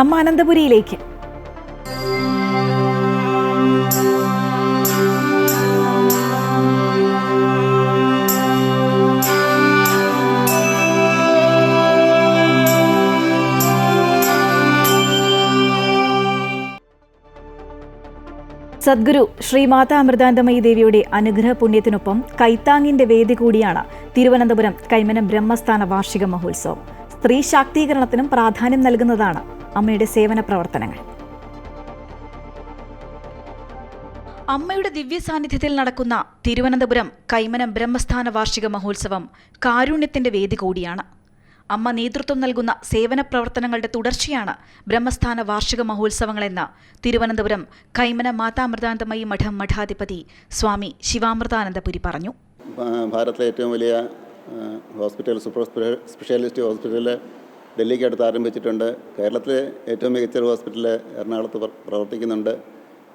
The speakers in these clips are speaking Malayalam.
അമ്മ അനന്തപുരിയിലേക്ക്. സദ്ഗുരു ശ്രീ മാതാ അമൃതാനന്ദമയി ദേവിയുടെ അനുഗ്രഹ പുണ്യത്തിനൊപ്പം കൈത്താങ്ങിന്റെ വേദി കൂടിയാണ് തിരുവനന്തപുരം കൈമനം ബ്രഹ്മസ്ഥാന വാർഷിക മഹോത്സവം. സ്ത്രീ ശാക്തീകരണത്തിനും പ്രാധാന്യം നൽകുന്നതാണ് അമ്മയുടെ സേവന പ്രവർത്തനങ്ങൾ. അമ്മയുടെ ദിവ്യ സാന്നിധ്യത്തിൽ നടക്കുന്ന തിരുവനന്തപുരം കൈമനം ബ്രഹ്മസ്ഥാന വാർഷിക മഹോത്സവം കാരുണ്യത്തിന്റെ വേദി കൂടിയാണ്. അമ്മ നേതൃത്വം നൽകുന്ന സേവന പ്രവർത്തനങ്ങളുടെ തുടർച്ചയാണ് ബ്രഹ്മസ്ഥാന വാർഷിക മഹോത്സവങ്ങളെന്ന് തിരുവനന്തപുരം കൈമന മാതാമൃതാനന്ദമയി മഠം മഠാധിപതി സ്വാമി ശിവാമൃതാനന്ദപുരി പറഞ്ഞു. ഭാരതത്തിലെ ഏറ്റവും വലിയ ഹോസ്പിറ്റൽ സൂപ്പർ സ്പെ- സ്പെഷ്യാലിറ്റി ഹോസ്പിറ്റൽ ഡൽഹിക്ക് അടുത്ത് ആരംഭിച്ചിട്ടുണ്ട്. കേരളത്തിലെ ഏറ്റവും മികച്ച ഒരു ഹോസ്പിറ്റൽ എറണാകുളത്ത് പ്രവർത്തിക്കുന്നുണ്ട്.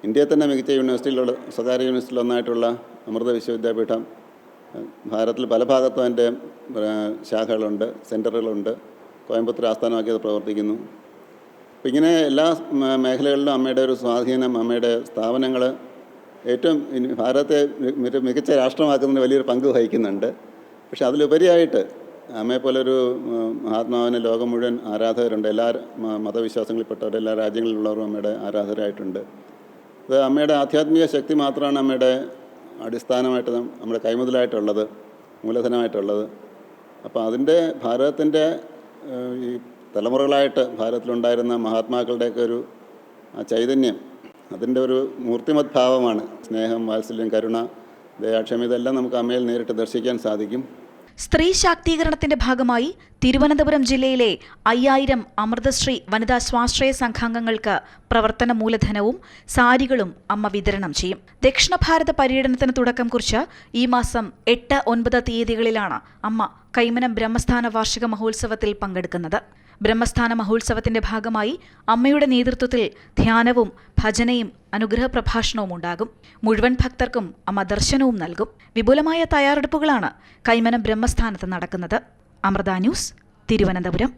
ഇന്ത്യയിൽ തന്നെ മികച്ച യൂണിവേഴ്സിറ്റിയിലുള്ള സ്വകാര്യ യൂണിവേഴ്സിറ്റിയിലൊന്നായിട്ടുള്ള അമൃത വിശ്വവിദ്യാപീഠം. ഭാരതത്തിൽ പല ഭാഗത്തും അതിന്റെ ശാഖകളുണ്ട് സെന്ററുകളുണ്ട് കോയമ്പത്തൂർ ആസ്ഥാനമാക്കി അത് പ്രവർത്തിക്കുന്നു. അപ്പം ഇങ്ങനെ എല്ലാ മേഖലകളിലും അമ്മയുടെ ഒരു സ്വാധീനം അമ്മയുടെ സ്ഥാപനങ്ങൾ ഏറ്റവും ഭാരതത്തെ മികച്ച രാഷ്ട്രമാക്കുന്നതിന് വലിയൊരു പങ്ക് വഹിക്കുന്നുണ്ട്. പക്ഷേ അതിലുപരിയായിട്ട് അമ്മയെപ്പോലൊരു മഹാത്മാവിന് ലോകം മുഴുവൻ ആരാധകരുണ്ട്. എല്ലാ മതവിശ്വാസങ്ങളിൽപ്പെട്ടവർ എല്ലാ രാജ്യങ്ങളിലുള്ളവരും അമ്മയുടെ ആരാധകരായിട്ടുണ്ട്. അത് അമ്മയുടെ ആധ്യാത്മിക ശക്തി മാത്രമാണ് അമ്മയുടെ അടിസ്ഥാനമായിട്ട് നമ്മുടെ കൈമുതലായിട്ടുള്ളത് മൂലധനമായിട്ടുള്ളത്. അപ്പോൾ അതിന്റെ ഭാരതത്തിന്റെ ഈ തലമുറകളായിട്ട് ഭാരതത്തിലുണ്ടായിരുന്ന മഹാത്മാക്കളുടെയൊക്കെ ഒരു ചൈതന്യം അതിന്റെ ഒരു മൂർത്തിമത് ഭാവമാണ് സ്നേഹം വാത്സല്യം കരുണ ദയാക്ഷമ ഇതെല്ലാം നമുക്ക് അമ്മയിൽ നേരിട്ട് ദർശിക്കാൻ സാധിക്കും. സ്ത്രീ ശാക്തീകരണത്തിന്റെ ഭാഗമായി തിരുവനന്തപുരം ജില്ലയിലെ അയ്യായിരം അമൃതശ്രീ വനിതാ സ്വാശ്രയ സംഘാംഗങ്ങൾക്ക് പ്രവർത്തന മൂലധനവും സാരികളും അമ്മ വിതരണം ചെയ്യും. ദക്ഷിണ ഭാരത പര്യടനത്തിന് തുടക്കം കുറിച്ച് ഈ മാസം എട്ട് ഒൻപത് തീയതികളിലാണ് അമ്മ കൈമനം ബ്രഹ്മസ്ഥാന വാർഷിക മഹോത്സവത്തിൽ പങ്കെടുക്കുന്നത്. ബ്രഹ്മസ്ഥാന മഹോത്സവത്തിന്റെ ഭാഗമായി അമ്മയുടെ നേതൃത്വത്തിൽ ധ്യാനവും ഭജനയും അനുഗ്രഹ പ്രഭാഷണവും ഉണ്ടാകും മുഴുവൻ ഭക്തർക്കും അമ്മ ദർശനവും നൽകും. വിപുലമായ തയ്യാറെടുപ്പുകളാണ് കൈമനം ബ്രഹ്മസ്ഥാനത്ത് നടക്കുന്നത്. അമൃത ന്യൂസ് തിരുവനന്തപുരം.